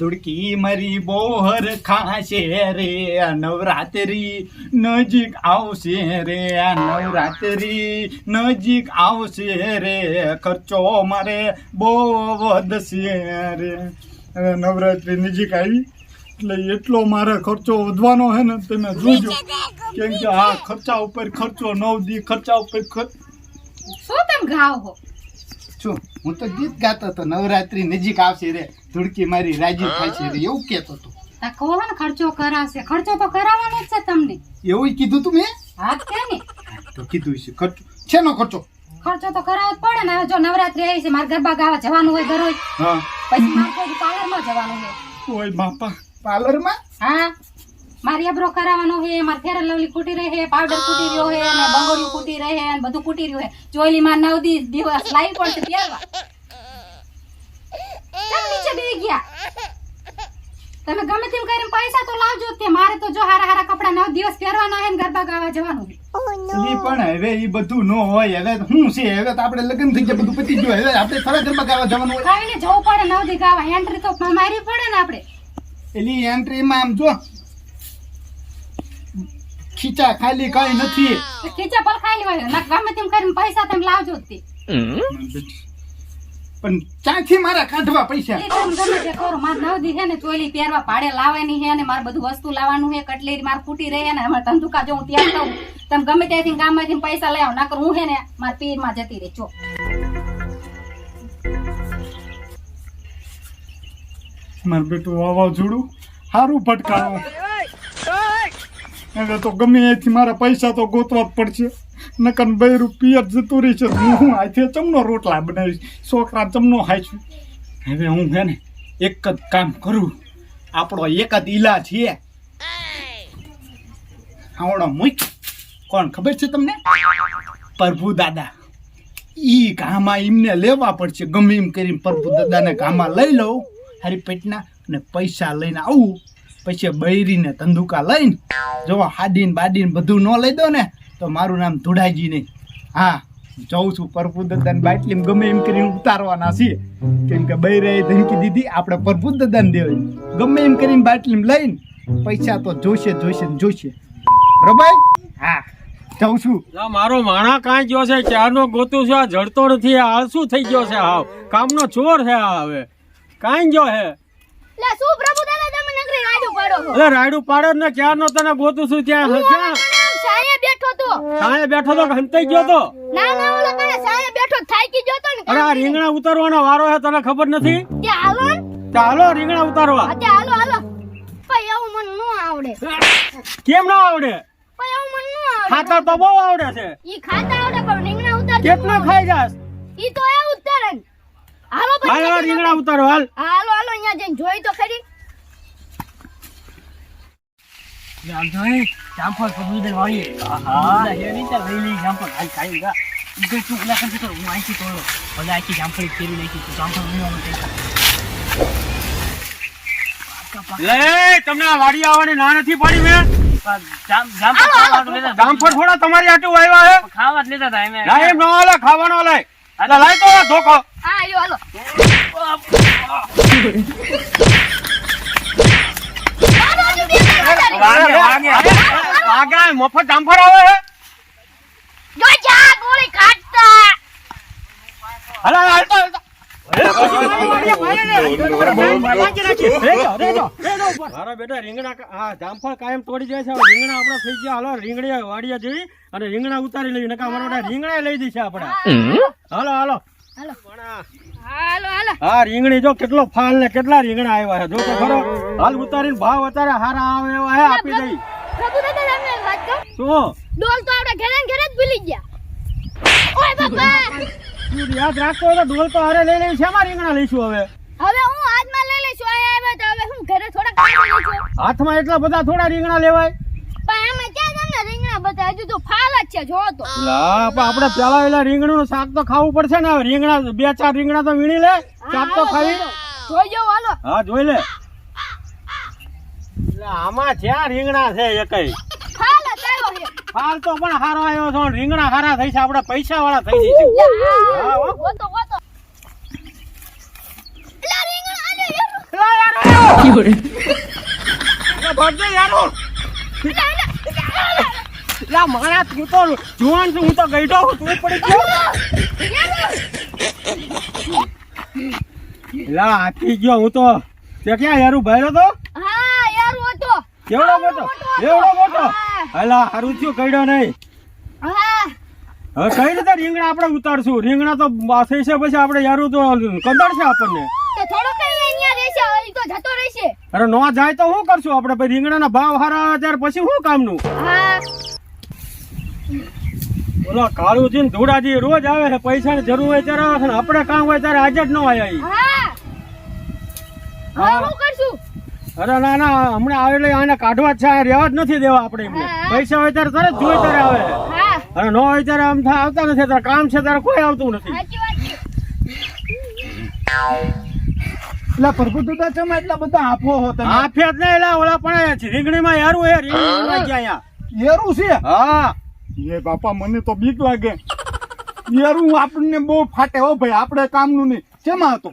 ધુડકી મારી બોહર ખાશે રે નવરાત્રી, નજીક આવશે રે નવરાત્રી, નજીક આવશે રે, ખર્ચો મારે બહુ વધશે રે. હવે નવરાત્રી નજીક આવી, એટલે એટલો મારે ખર્ચો વધવાનો હે ને, તમે જોજો. કેમ કે આ ખર્ચા ઉપર ખર્ચો નવ દી, ખર્ચા ઉપર શું તમે ગાવ હો? શું હું તો ગીત ગાતો હતો. નવરાત્રી નજીક આવશે રે. ધુડકી મારી રાજી છે રે. એવું કહેતો હતો. તા કહો ને ખર્ચો કરાવશે? ખર્ચો તો કરાવવાનો જ છે તમને. એવું કીધું તું મેં? હાથ કે ને તો કીધું છે. ખર્ચો છે નો ખર્ચો? ખર્ચો તો કરાવવો જ પડે ને. જો નવરાત્રી આવી છે મારે ગરબા ગાવા જવાનું હોય દરરોજ હા. પછી મારે પાર્લરમાં જવાનું હોય. ઓય બાપા. પાર્લરમાં? હા. મારી આઈબ્રો કરાવવાનો હે માર ફેર લવલી કૂટી રહે પાવડર કૂટી રહ્યો છે અને બંગોળી કૂટી રહે અને બધું કૂટી રહ્યું હે જોઈલી માં નવ દી દિવસ લાઈ પડશે પહેરવા કેમ નીચે બે ગયા? તમે ગમે તેમ કરીને પૈસા તો લાવજો જ તે મારે તો જો હારા હારા કપડા નવ દિવસ પહેરવાના હે ને ગરબા ગાવા જવાનું છે. ઈ પણ હવે ઈ બધું ન હોય હવે તો શું છે? હવે તો આપણે લગ્ન થઈ ગયા બધું પતી ગયું. હવે આપણે થોડા ગરબા ગાવા જવાનું હોય. જવું પડે નવ દી ગાવા. એન્ટ્રી તો મારી પડે ને આપણે. એની એન્ટ્રીમાં આમ જો ખીચા ખાલી કઈ નથી. ખીચા ખાઈ લેવાય ના ગમે તેમ કરીને પૈસા તમે લાવજો તે. પણ ક્યાંથી મારા કાઢવા પૈસા? ગમે તે કરો. મારે નવ દી છે ને ચોલી પહેરવા ભાડે લાવવાની છે ને મારે બધું વસ્તુ લાવવાનું છે કટલેરી મારે ફૂટી રહે ને અમારે ધંધુકા જો હું ત્યાં કહું તમે ગમે ત્યાંથી ગામમાંથી પૈસા લઈ આવ નકર હું છે ને મારા પીરમાં જતી રહી ચો મારું બેટું વાવાઝોડું સારું ફટકારો હવે તો ગમે અહીંથી મારા પૈસા તો ગોતવા જ પડશે. નકર બે રૂપિયા જતું રહી છે. હું હું આથી ચમનો રોટલા બનાવીશ? છોકરા ચમનો છું હવે હું હે ને એક જ કામ કરું. આપણો એક જ ઈલાજ છે. આવડો મૂક. કોણ ખબર છે તમને? પ્રભુ દાદા. ઈ ગામાં એમને લેવા પડશે. ગમે એમ કરીને પ્રભુ દાદાને ગામાં લઈ લઉં. હારી અને પૈસા લઈને આવું. પછી બૈરીને તંદુકા લઈને જો હાડીને બાડીને બધું ન લઈ દો ને તો મારું નામ ધુડાજી નહીં. હા જઉં છું પ્રભુ દાદાને બાટલી ગમે એમ કરીને ઉતારવાના છીએ. કેમ કે બૈરાએ ધમકી દીધી આપણે પ્રભુ દાદાને દેવાની ગમે એમ કરીને બાટલી લઈને પૈસા તો જોશે જોશે ને જોશે. બરાબર? હા જઉં છું. મારો માણા કાંઈ ગયો છે? ચારનો ગોતું છે આ જડતો નથી આ આળસુ થઈ ગયો છે હાવ. કામનો ચોર છે આ હવે. કાંઈ ગયો છે? લે શું પ્રભુ દાદા તમે નગરી રાડું પાડો અરે રાયડું પાડે ને ક્યાં ક્યારનો તને ગોતું છું ત્યાં? ક્યાં? સાયે બેઠો તો. સાયે બેઠો તો હંતાઈ ગયો તો? ના ના ઓલો કણે સાયે બેઠો થાકી ગયો તો ને અરે આ રીંગણા ઉતારવાનો વારો છે તને ખબર નથી? કે હાલો ચાલો રીંગણા ઉતારવા. તે હાલો હાલો. ભાઈ એવું મને નો આવડે. કેમ નો આવડે? ભાઈ એવું મને નો આવડે. ખાતર તો બહુ આવડે છે. ઈ ખાતા આવડે પણ રીંગણા ઉતાર કેટલા ખાઈ જાસ ઈ તો એ ઉતારે હાલો ભાઈ હાલો રીંગણા ઉતારો હાલ. હાલો હાલો અહીંયા જઈને જોઈ તો ખરી. જામફળ પગવી વાળી હા હેરી તો લઈ લઈ જામફળ. હાલ ખાઈ ગા ઈગલ તું ઓલા કરતી તો હું આઈથી તોડો. ભલે આખી જામફળી કેરી નાખી તું જામફળ વીણવાનું કઈ લે તમને આ વાડી આવવાની ના નથી પાડી મેં. જામફળ લેતા જામફળ થોડા તમારી આટું આવ્યા હે. ખાવા જ લેતા હતા એમ. ના એમ ન હાલે ખાવાનો એટલે લાય તો ધોકો. હા આયો હાલો. વાગે વાગે. વાગે મફત જામફળ આવે જો જા ગોળી ખાતા હાલે હાલ તો મારા બેટા રીંગણા હા જામફળ કાયમ તોડી જાય છે. રીંગણા આપણા થઈ ગયા. હાલો રીંગણી વાડિયા અને રીંગણા ઉતારી લઈએ. નકા મારા રીંગણા લઈ દઈશે આપણે. હાલો હાલો. હાલો. હાલો હાલો. હા રીંગણી જો કેટલો ફાલ ને કેટલા રીંગણા આવ્યા છે. જો તો ખરો હાલ ઉતારીને ભાવ અત્યારે હારા આવે એવા હે આપી દઈ. પ્રભુ દાદા તમને વાત કહું શું? ડોલ તો આપણે ઘરે ઘરે જ ભૂલી ગયા. ઓય બાપા! તું યાદ રાખતો હોય તો ડોલ તો હારે લઈ લઈ શેમાં રીંગણા લઈશું હવે? હવે હું હાથમાં લઈ લઈશું આવ્યા તો હવે હું ઘરે લઈશું. હાથમાં એટલા બધા થોડા રીંગણા લેવાય પણ આમાં ક્યાં તમને રીંગણા બધા હજુ તો ફાલ જ છે જો તો. લા પણ આપણે પેલા વેલા રીંગણું નું શાક તો ખાવું પડશે ને હવે રીંગણા બે ચાર રીંગણા તો વીણી લે શાક તો ખાવી જોઈ જો હાલો. હા જોઈ લે. એટલે આમાં જ્યાં રીંગણા છે એકઈ ફાલ જ આવ્યો છે. હાલ તો પણ હારો આવ્યો છો રીંગણા હારા થઈ છે આપણે પૈસા વાળા થઈ જઈશું હા, ગોતો એલા રીંગણા આલે એલા યાર. એલા ભાગજો યાર એલા મારા તું તો જુવાન છું હું તો ગઈડો છું તું પડી ગયો. લા હાથી ગયો હું તો. તે ક્યાં યારું ભાઈરો તો? હા યાર હતો. કેવડો મોટો? એવડો મોટો? હલા હારું થયું ગઈડો નહીં. હા. હવે કઈ રીતે રીંગણા આપણે ઉતારશું? રીંગણા તો થઈ છે પછી આપણે યારું તો કંદડશે આપણને. તો થોડો કઈ અહીંયા રહેશે હવે તો જતો રહેશે. અરે નો જાય તો શું કરશું? આપણે પછી રીંગણાના ભાવ હારા આવે ત્યારે પછી શું કામનું? હા. ઓલા કાળુજી ને રોજ આવે છે પૈસાની જરૂર હોય ત્યારે આવે છે ને આપણે કામ હોય ત્યારે ન હવે હા. શું કરશું? અરે ના ના હમણાં આવે એટલે આને કાઢવા જ છે રહેવા જ નથી દેવા આપણે એમને. પૈસા હોય ત્યારે તરત જોઈ ત્યારે આવે. અને ન હોય ત્યારે આમ થાય આવતા નથી ત્યારે કામ છે ત્યારે કોઈ આવતું નથી. એટલે પ્રભુ એટલા બધા આપો હો તમે? આ ફેર નહીં એટલે ઓલા પણ રીંગણીમાં યારું હે રીંગણી ઉડાઈ ગયા છે? હા. એ બાપા મને તો બીક લાગે. યેરું આપણને બહુ ફાટે હો ભાઈ આપણે કામનું નહીં. શેમાં હતો?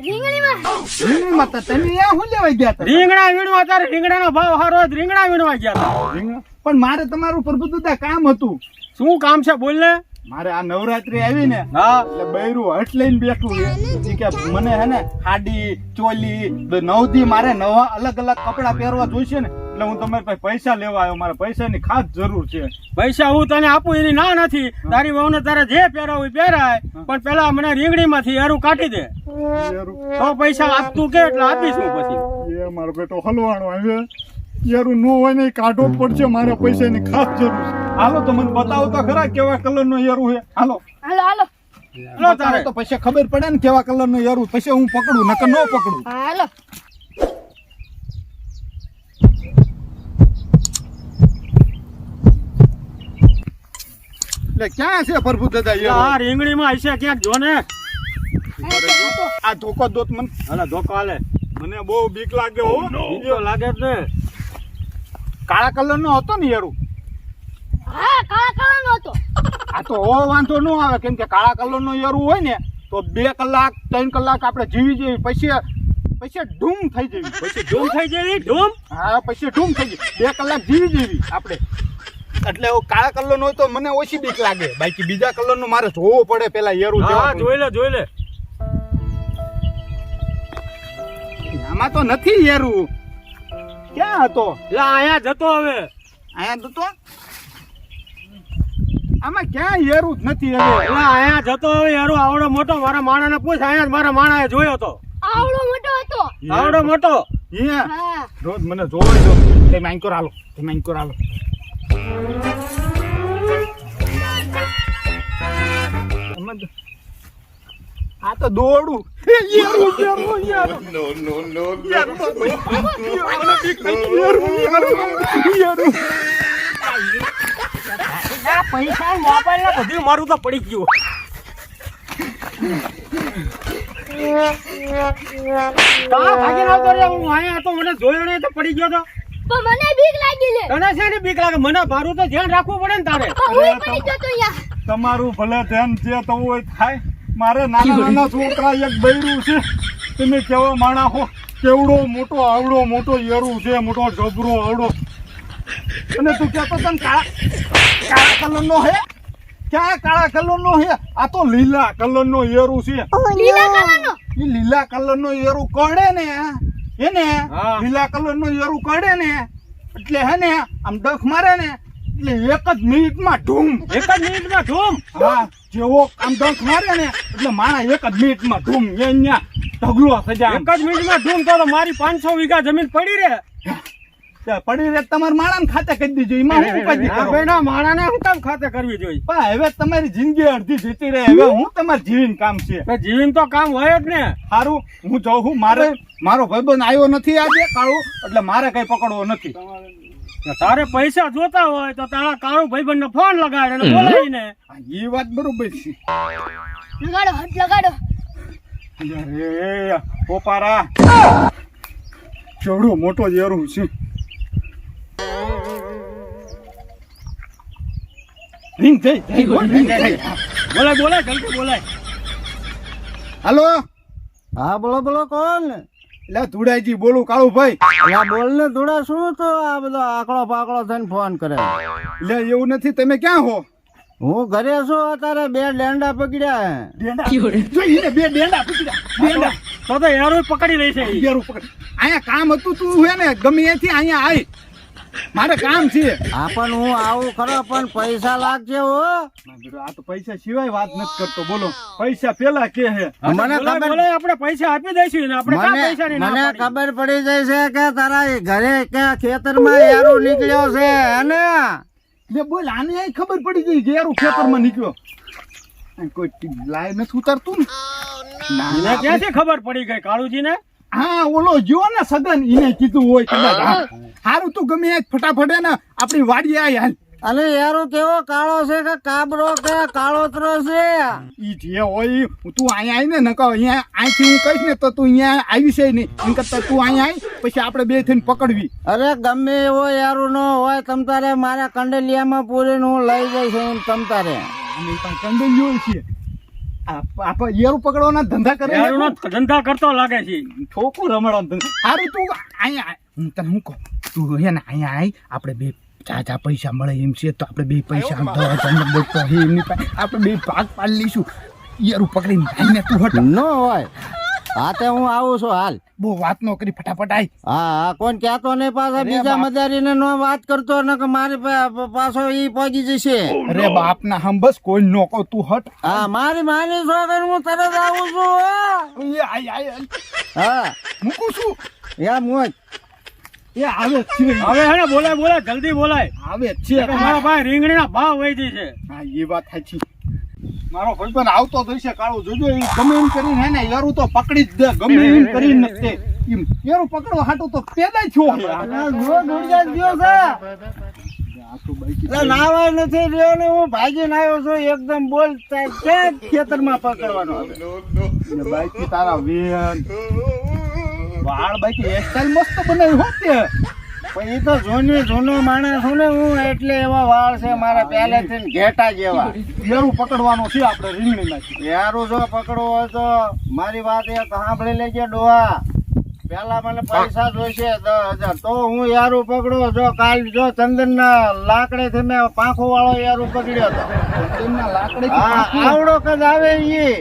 રીંગણીમાં. રીંગણીમાં તો તમે અહીંયા શું લેવા ગયા હતા? રીંગણા વીણવા ત્યારે રીંગણાનો ભાવ સારો રીંગણા વીણવા ગયા હતા. રીંગણ- પણ મારે તમારું પ્રભુ દાદા કામ હતું. શું કામ છે બોલ ને. મારે આ નવરાત્રી આવી ને હા. એટલે બૈરું હટ લઈને બેઠું છે. કે મને હે ને હાડી ચોલી નવથી નવ મારે નવા અલગ અલગ કપડા પહેરવા જોઈશે ને એટલે હું તમારી પાસે પૈસા લેવા આવ્યો. મારા પૈસાની ખાસ જરૂર છે. પૈસા હું તને આપું એની ના નથી. તારી વહુને તારે જે પહેરાવું પહેરાય. પણ પેલા મને રીંગણીમાંથી એરું કાઢી દે. તો પૈસા આપતું કે એટલે આપીશું પછી. એ મારો બેટો હલવાણો આવે. યારું નો હોય ને કાઢવો પડશે. મારે પૈસાની ખાસ જરૂર છે. હાલો તો મને બતાવો તો ખરા કેવા કલરનો યારું છે. હાલો. હાલો હાલો. હાલો તારે. તો પછી ખબર પડે ને કેવા કલરનો યારું પછી હું પકડું નકર ન પકડું. હાલો. એટલે ક્યાં છે પ્રભુ દાદા આ રીંગણીમાં હશે ક્યાંક જો ને. આ ધોકો દોત મને. હાલે ધોકો હાલે. મને બહુ બીક લાગે હો. બીજો લાગે છે કાળા કાળા કલરનો હતો ને યારું હા કાળા કલરનો હતો. આ તો હો વાંધો ન આવે. કેમ કે કાળા કલરનો યારું હોય ને તો બે કલાક ત્રણ કલાક આપણે જીવી જઈએ પછી પછી ડૂમ થઈ જવી. પછી ડૂમ થઈ જવી ડૂમ? હા પછી ડૂમ થઈ જવી. બે કલાક જીવી જેવી આપણે. એટલે કાળા કલરનો હોય તો મને ઓછી બીક લાગે. બાકી બીજા કલરનું મારે જોવો પડે પેલા યરું હા જોઈ લે જોઈ લે. આમાં તો નથી યરું ક્યાં હતો? એટલે અહીંયા જતો હવે. અહીંયા તો તો આમાં ક્યાં યરું જ નથી હવે? એટલે અહીંયા જતો હવે યરું આવડો મોટો મારા માણાને પૂછ અહીંયા મારા માણાએ જોયો હતો. આવડો મોટો હતો. આવડો મોટો. હા. રોજ મને જોવા જો તે માઇન્કોર આલો તે આમાં તો- આ તો દોડું. પૈસા મોબાઈલ ને બધું મારું તો પડી ગયું. કા ભાગીને આવતો રે હું અહીંયા હતો મને જોયો નહીં તો પડી ગયો તો. પણ મને બીક લાગી લે. તને છે ને બીક લાગે? મને મારું તો ધ્યાન રાખવું પડે ને તારે. હું પડી ગયો તો અહીંયા. તમારું ભલે ધ્યાન જે થવું હોય થાય. મારે નાના નાના છોકરા એક બૈરું છે. તમે કેવા માણા હો? કેવડો મોટો આવડો મોટો યરું છે મોટો જબરો આવડો. અને તું કહેતો તને કાળા કાળા કલરનો હે? ક્યાં કાળા કલરનો હે? આ તો લીલા કલરનો યરું છે. લીલા કલરનો? ઈ લીલા કલરનો યરું કોણે ને એને હા. લીલા કલરનું યરું કાઢે ને એટલે હે ને આમ ડખ મારે ને એટલે એક જ મિનિટમાં ઢૂમ. એક જ મિનિટમાં ધૂમ હા જેવો આમ ડંખ મારે ને એટલે મારા એક જ મિનિટમાં ધૂમ અહીંયા ઢગલો સજા એક જ મિનિટમાં ધૂમ તો તો મારી પાંચસો વીઘા જમીન પડી રે પડી રે તમારા માણાને ખાતે કરી દીજો એમાં હું કરો. ભાઈના માણાને શું કામ ખાતે કરવી જોઈએ? પણ હવે તમારી જિંદગી અડધી જતી રહે હવે હું તમારે જીવીન કામ છે. જીવીન તો કામ હોય જ ને. સારું હું જાઉં છું મારે મારો ભાઈબંધ આવ્યો નથી આજે કાળું એટલે મારે કઈ પકડવો નથી. તારે પૈસા જોતા હોય તો તારા કાળુ ભાઈબંધ ને ફોન લગાડે અને બોલાવીને. એ વાત બરોબર છે. લગાડો હાથ લગાડો. અરે પોપારા. કેવડો મોટો જેરું છે. રિંગ થઈ થઈ, હો, રિંગ થઈ. બોલાય બોલાય જલ્દી બોલાય. હાલો? હા બોલો બોલો કોણ? એટલે ધુડાઈજી બોલું કાળું ભાઈ અલા બોલ ને થોડા શું તો આ બધો આકડો પાકડો થઈને ફોન કરે? એટલે એવું નથી તમે ક્યાં હો? હું ઘરે છું અત્યારે બે ડેંડા પકડ્યા. ડેંડા? બે ડેંડા પકડ્યા. ડેંડા? તો તો એરું પકડી લઈ છે. અગિયાર અહીંયા કામ હતું તું હે ને ગમે ત્યાંથી અહીંયા આય. મારે કામ છે. હા પણ હું આવું ખરો પણ પૈસા લાગશે હો. આ તો પૈસા સિવાય વાત નથી કરતો બોલો. પૈસા પેલા કે હે? મને ખબર આપણે પૈસા આપી દઈશું ને આપણે ક્યાં મને ખબર પડી જાય છે કે તારા ઘરે કે ખેતરમાં યારો નીકળ્યો છે હે ને? બોલ આને ખબર પડી ગઈ કે ખેતર ખેતરમાં નીકળ્યો. કોઈ લાય નથી ઉતારતું ને. ના, ના, ક્યાંથી ખબર પડી ગઈ કાળુજીને? હા ઓલો જો ને સગન એને કીધું હોય કદાચ હા. હારું તું ગમે એક ફટાફટ ને આપણી વાડી આય હાલ. અને યારો કેવો કાળો છે કે કાબરો કે કાળોતરો છે? ઈ જે હોય તું અહીંયા આવી ને કહો અહીંયા અહીંથી હું કહીશ ને તો તું અહીંયા આવી છે નહીં. એમ કરતા તું અહીંયા આવી પછી આપણે બે થઈને પકડવી. અરે ગમે એવો યારો ન હોય તમ તારે મારા કંડલિયામાં પૂરીને હું લઈ જઈશ હું તમ તારે. પણ કંડલિયો છે આપણે યેરું પકડવાના ધંધા કરે ધંધા કરતો લાગે છે. ઠોકું રમણો હારું તું અહીંયા હું તને હું કહું? તું હે ને અહીંયા આય. આપણે બે ચાચા પૈસા મળે એમ છે તો આપણે બે પૈસા હજાર બોલતો હે એમની આપણે બે ભાગ પાડી લઈશું. યેરું પકડીને તું હટ. ન હોય. હા તે હું આવું છું હાલ. બહુ વાત નો કરી ફટાફટ આઈ હા હા કોણ કહેતો નહીં પાછા? બીજા. મદારીને નો વાત કરતો ને કે મારી પાછો ઈ પહોંચી જશે. અરે બાપ ના હમ બસ કોઈ નો કહો તું હટ. હા મારી માની છોકરી હું તરત આવું છું હો. એ આય આય આય. હા. મૂકું છું. યા મોજ એ આવે છે. હવે હે ને બોલાય બોલાય જલ્દી બોલાય. આવે છે. મારા ભાઈ રીંગણીના ભાવ વધી છે. હા એ વાત સાચી. મારો ભાઈબંધ આવતો જ હશે કાળું જોજો એ ગમે એમ કરીને હે ને યારું તો પકડી જ દે ગમે એમ કરીને તે. એમ યારું પકડો હાટો તો પેદા થયો છે. નાવાય નથી રહ્યો ને હું ભાગીને આવ્યો છું એકદમ ક્યાં ખેતરમાં પકડવાનો બાઈકી તારા વેન. વાળ બાઈકી હેરસ્ટાઈલ મસ્ત બનાવી હો ઈ તો જૂની જૂનો માણસ છું ને હું એટલે એવા વાળ છે મારા પહેલેથી ઘેટા જેવા. યારું પકડવાનો છે આપણે રીંગણી નાખી યારું જો પકડવો હોય તો મારી વાત એક સાંભળી લેજે ડોહા. પેલા મને પૈસા જોઈશે દસ હજાર. તો હું યારું પકડો. જો કાલ જો ચંદન ના લાકડે થી મેં પાંખો વાળો યારું પકડ્યો હતો ચંદન લાકડે લાકડી આવડો કદ આવે ઈ.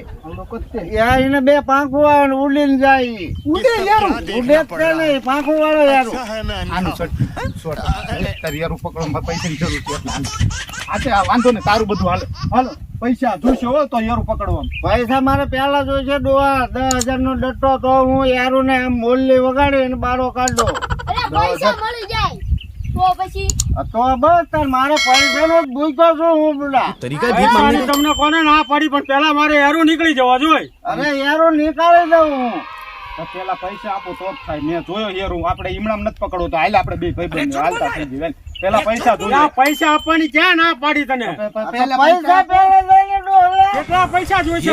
યાર એને બે પાંખું આવે ને ઉડીને જાય. ઈ. ઉડે યારું. ઉડે જ નહીં પાંખો વાળો યારું. આનું છોડ તારી યારું પકડવા પૈસાની જરૂર છે. વાંધો ને તારું બધું હાલે. હાલો પૈસા જોઈશે તો યારું પકડવાનું પૈસા મારે પેલા જોઈશે ડોહા. દસ હજાર નો ડટ્ટો તો હું યારું ને આમ મોલ્લી વગાડી ને બારો કાઢો. પૈસા મળી જાય તો પછી? તો બસ તાર મારે પૈસા નો જ ભૂખ્યો છું હું બુડા પૈસાની તમને કોને ના પડી પણ પેલા મારે એરો નીકળી જવા જોઈએ. અરે એરો નીકાળી દઉં હું. તો પેલા પૈસા આપો તો જ થાય. મેં જોયો હેરું. આપણે ઈમણામ નથી પકડો તો હાલ આપણે બે ભાઈ બંધ હાલતા થઈ જઈએ. પેલા પૈસા જોઈએ પૈસા આપવાની ક્યાં ના પાડી તને? પેલા પૈસા પેલા લઈને ડોહા કેટલા પૈસા જોઈશે?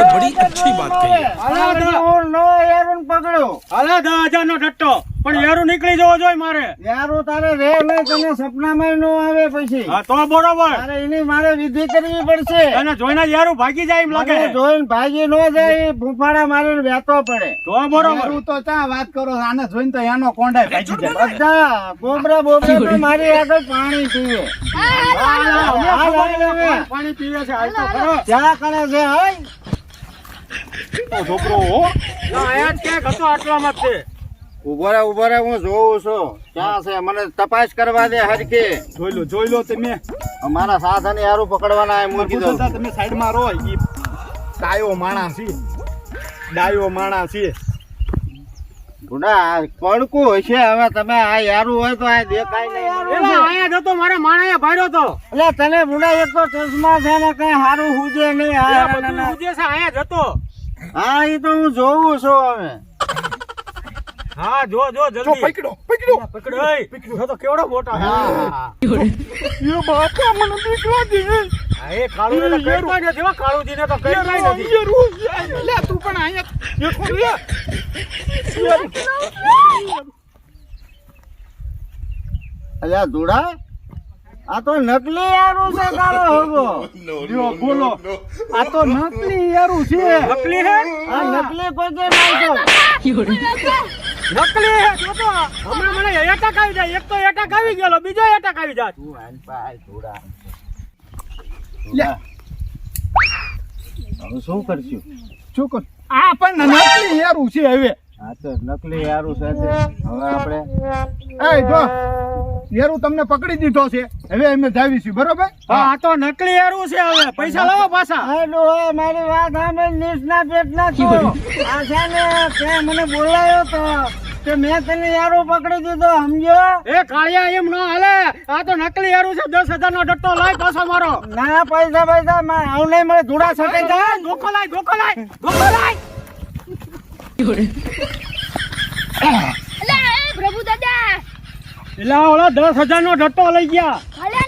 દા હું નો યારું પકડ્યો અલા દસ હજાર નો ડટ્ટો પણ યારું નીકળી જવો જોઈએ મારે. યારું તારે રે નહીં તને સપનામાં નો આવે પછી. હા તો બરોબર. અરે એની મારે વિધિ કરવી પડશે. અને જોઈને યારું ભાગી જાય એમ લાગે. જોઈને ભાગી નો જાય ભૂફાડા ફૂફાડા મારીને વેતો પડે. તો બરોબર. હું તો ચા વાત કરો આને જોઈને તો એનો કોંડા ભાગી જાય. બધા બોબરા બોબરા તો મારી આગળ પાણી પીવે. પાણી પીવે છે હાલ તો ખરો ચા કરે છે હાય. છોકરો હો. ના, આયા ક્યાંક હતો આટલામાં છે. ઊભો રે ઊભો રે હું જોઉં છું. ક્યાં છે? મને તપાસ કરવા દે હરકે જોઈ લો જોઈ લો તમે મારા સાધન યારું પકડવાના આય મૂકી દો તમે તમે સાઈડમાં રહો ઈ ડાયો માણસ છે. ડાયો માણસ છે. ગુડા કણકું હશે હવે તમે આ યારું હોય તો આ દેખાય નહીં. અહીંયા આયા જતો મારા માણસે ભાર્યો તો એટલે તને ગુડા એક તો ચશ્મા છે ને કઈ સારું હુજે નહીં. આ બધું હુજે છે અહીંયા જતો હા એ તો હું જોઉં છું હવે. હા જો જો જો જલ્દી. પકડો પકડો. પકડો. જો તો કેવડો મોટો એ બાપા મને બીક દે એ કાળુને તો કઈ જ નથી હો, કાળુજીને તો કઈ જ નથી. યારું લે તું પણ અહીંયા એકલો રે અલ્યા દોડા આ તો નકલી યારું છે કાળો હગો. જો બોલો. આ તો નકલી યારું છે. નકલી હે આ નકલી કોઈ નાખો નકલી જોતો હમણાં મને એટક આવી જાય. એક તો એટક આવી ગયેલો બીજો એટક આવી જાય. તું હાલ પાલ થોડા લે. હવે શું કરશું? શું કર? આ પણ નકલી યારું છે હવે. હા તો નકલી યારું સાથે હવે આપણે એ જો. યારું તમને પકડી દીધો છે. હવે અમે જાવીશું બરોબર? હા આ તો નકલી યારું છે હવે. પૈસા લાવો પાછા. હેલો મારી વાત સાંભળ નીચના પેટના છો. આ છે ને મને બોલાયો તો કે મેં તને યારો પકડી દીધો સમજો? એ કાળિયા એમ ન હાલે. આ તો નકલી એરું છે. દસ હજાર નો ડટ્ટો લાય પાછો મારો. ના પૈસા પૈસા આવું નહીં મળે. ધૂળા સટે લાય લાય લાય. પ્રભુ દાદા. એટલે ઓલા દસ હજાર નો ડટ્ટો લઈ ગયા. અલે